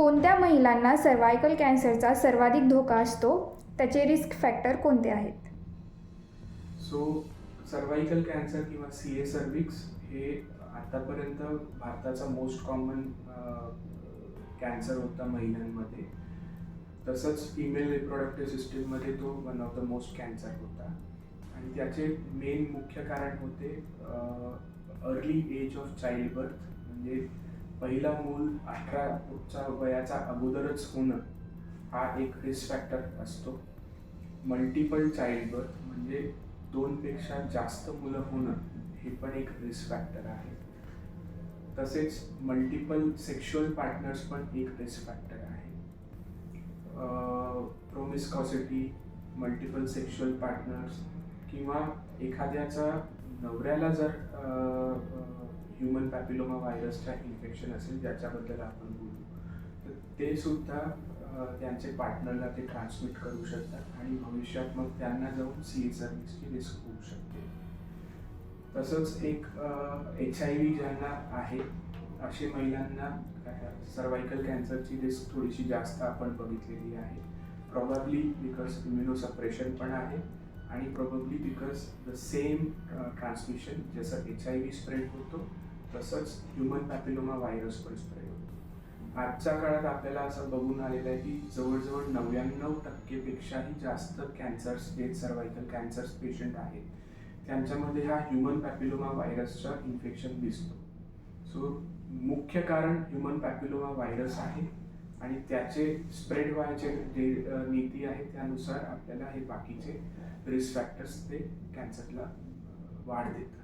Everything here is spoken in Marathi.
कोणत्या महिलांना सर्वायकल कॅन्सरचा सर्वाधिक धोका असतो? त्याचे रिस्क फॅक्टर कोणते आहेत? सो सर्वायकल कॅन्सर किंवा सी ए सर्विक्स हे आतापर्यंत भारताचा मोस्ट कॉमन कॅन्सर होता महिलांमध्ये. तसंच फिमेल रिप्रोडक्टिव्ह सिस्टीममध्ये तो one of the most cancer होता. आणि त्याचे मेन मुख्य कारण होते early age of child birth म्हणजे पहिला मूल अठराच्या वयाचा अगोदरच होणं हा एक रिस्क फॅक्टर असतो. मल्टिपल चाइल्ड बर्थ म्हणजे दोनपेक्षा जास्त मुलं होणं हे पण एक रिस्क फॅक्टर आहे. तसेच मल्टिपल सेक्शुअल पार्टनर्स पण एक रिस्क फॅक्टर आहे. प्रोमिस्कॉसिटी मल्टिपल सेक्शुअल पार्टनर्स किंवा एखाद्याचा नवऱ्याला जर ह्युमन पॅपिलोमा व्हायरसच्या इन्फेक्शन असेल ज्याच्याबद्दल आपण बोलू. तर ते सुद्धा त्यांचे पार्टनरला ते ट्रान्समिट करू शकतात आणि भविष्यात मग त्यांना जाऊन सी ए सर्व्हिसची रिस्क होऊ शकते. तसंच एक एच आय व्ही ज्यांना आहे असे महिलांना सर्वायकल कॅन्सरची रिस्क थोडीशी जास्त आपण बघितलेली आहे. प्रॉबब्ली बिकॉज इम्युनोसप्रेशन पण आहे आणि probably because the same transmission जसं एच आय व्ही स्प्रेड होतो तसंच ह्युमन पॅपिलोमा व्हायरस पण स्प्रेड होतो. आजच्या काळात आपल्याला असं बघून आलेलं आहे की जवळजवळ नव्याण्णव टक्केपेक्षाही जास्त कॅन्सर्स जे सर्वायकल कॅन्सर्स पेशंट आहेत. त्यांच्यामध्ये हा ह्युमन पॅपिलोमा व्हायरसचा इन्फेक्शन दिसतो. सो मुख्य कारण ह्युमन पॅपिलोमा व्हायरस आहे आणि त्याचे स्प्रेड व्हायचे जे नीती आहे त्यानुसार आपल्याला हे बाकीचे रिस्क फॅक्टर्स ते कॅन्सरला वाढ देतात.